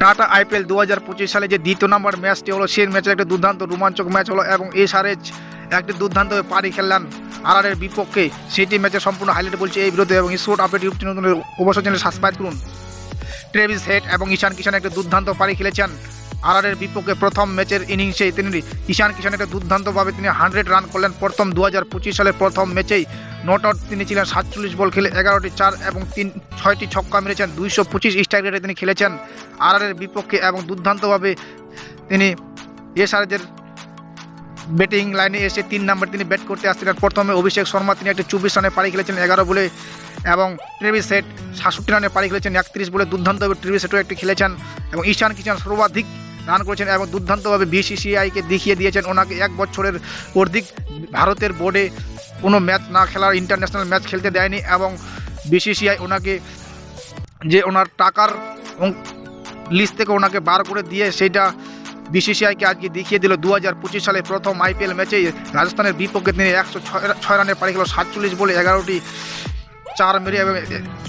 Tata IPL দু হাজার পঁচিশ সালে যে দ্বিতীয় নম্বর ম্যাচটি হলো, সেই ম্যাচের একটি দুর্দান্ত রোমাঞ্চক ম্যাচ হলো এবং এসআরএচ একটি দুর্দান্ত পারি খেললেন আর এর বিপক্ষে। সেটি ম্যাচের সম্পূর্ণ হাইলাইট বলছে এই বিরুদ্ধে এবং স্পোর্ট আপডেট ইউটিউব চ্যানেলের অবশ্য চ্যানেল সাবস্ক্রাইব করুন। ট্রেভিস হেড এবং ঈশান কিষান একটা দুর্দান্ত পারি খেলেছেন। আর এর বিপক্ষে প্রথম ম্যাচের ইনিংসে তিনি ঈশান কিষান একটা দুর্দান্তভাবে তিনি হান্ড্রেড রান করলেন। প্রথম দু হাজার সালের প্রথম ম্যাচেই নট আউট তিনি ছিলেন সাতচল্লিশ বল খেলে এগারোটি চার এবং তিন ছয়টি ছক্কা মেরেছেন। দুইশো পঁচিশ স্ট্রাইক রেটে তিনি খেলেছেন। আর এর বিপক্ষে এবং দুর্দান্তভাবে তিনি এসআরদের ব্যাটিং লাইনে এসে তিন নাম্বার তিনি ব্যাট করতে আসছিলেন। প্রথমে অভিষেক শর্মা তিনি একটি চব্বিশ রানে পাড়ি খেলেছেন এগারো বলে এবং ট্রেভিস সেট সাতষট্টি রানে পাড়ি খেলেছেন। একত্রিশ বলে দুর্দান্তভাবে ট্রেভিস সেটও একটি খেলেছেন এবং ঈশান কিষান সর্বাধিক রান করেছেন এবং দুর্দান্তভাবে বিসিসিআইকে দেখিয়ে দিয়েছেন। ওনাকে এক বছরের অর্ধিক ভারতের বোর্ডে কোনো ম্যাচ না খেলার, ইন্টারন্যাশনাল ম্যাচ খেলতে দেয়নি এবং বিসিসিআই ওনাকে যে ওনার টাকার লিস্ট থেকে ওনাকে বার করে দিয়ে সেইটা বিসিসিআইকে আজকে দেখিয়ে দিল। দু হাজার পঁচিশ সালে প্রথম আইপিএল ম্যাচে রাজস্থানের বিপক্ষে তিনি একশো ছয় রানে পাড়ি খেলো সাতচল্লিশ বলে এগারোটি চার মেরে এবং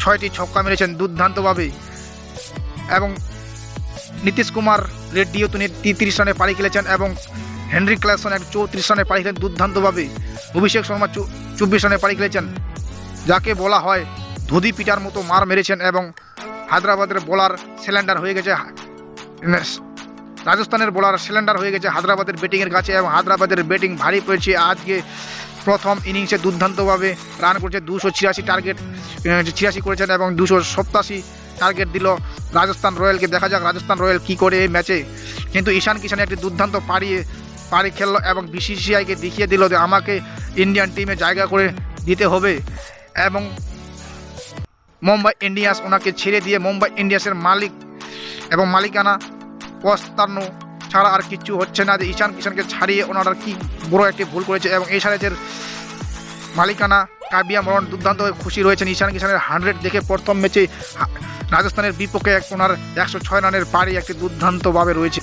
ছয়টি ছক্কা মেরেছেন দুর্দান্তভাবে। এবং নীতিশ কুমার রেড্ডিও তিনি তিরিশ রানে পাড়ি খেলেছেন এবং হেনরি ক্লাসন এক চৌত্রিশ রানে পাড়ি খেলেন দুর্দান্তভাবে অভিষেক শর্মা চব্বিশ রানে পাড়ি খেলেছেন, যাকে বলা হয় ধুদি পিটার মতো মার মেরেছেন এবং হায়দ্রাবাদের বোলার সিলিন্ডার হয়ে গেছে রাজস্থানের বোলার সিলিন্ডার হয়ে গেছে হায়দ্রাবাদের ব্যাটিংয়ের কাছে এবং হায়দ্রাবাদের ব্যাটিং ভারী পড়েছে আজকে প্রথম ইনিংসে দুর্দান্তভাবে রান করেছে দুশো ছিয়াশি টার্গেট ছিয়াশি করেছেন এবং দুশো সপ্তাশি টার্গেট দিল। রাজস্থান রয়্যালকে দেখা যাক রাজস্থান রয়্যাল কী করে এই ম্যাচে কিন্তু ঈশান কিষান একটি দুর্দান্ত পাড়িয়ে পাড়ি খেললো এবং বিসিসিআইকে দেখিয়ে দিল যে আমাকে ইন্ডিয়ান টিমে জায়গা করে দিতে হবে। এবং মুম্বাই ইন্ডিয়ান্স ওনাকে ছেড়ে দিয়ে মুম্বাই ইন্ডিয়ান্সের মালিক এবং মালিকানা পস্তান্ন ছাড়া আর কিচ্ছু হচ্ছে না। যে ঈশান কিষানকে ছাড়িয়ে ওনারা কি বড় একটি ভুল করেছে এবং এই সারেজের মালিকানা কাবিয়া মরণ দুর্দান্ত খুশি রয়েছেন ঈশান কিষানের হান্ড্রেড দেখে প্রথম ম্যাচে রাজস্থানের বিপক্ষে ওনার একশো ছয় রানের পাড়ি একটি দুর্দান্তভাবে রয়েছে।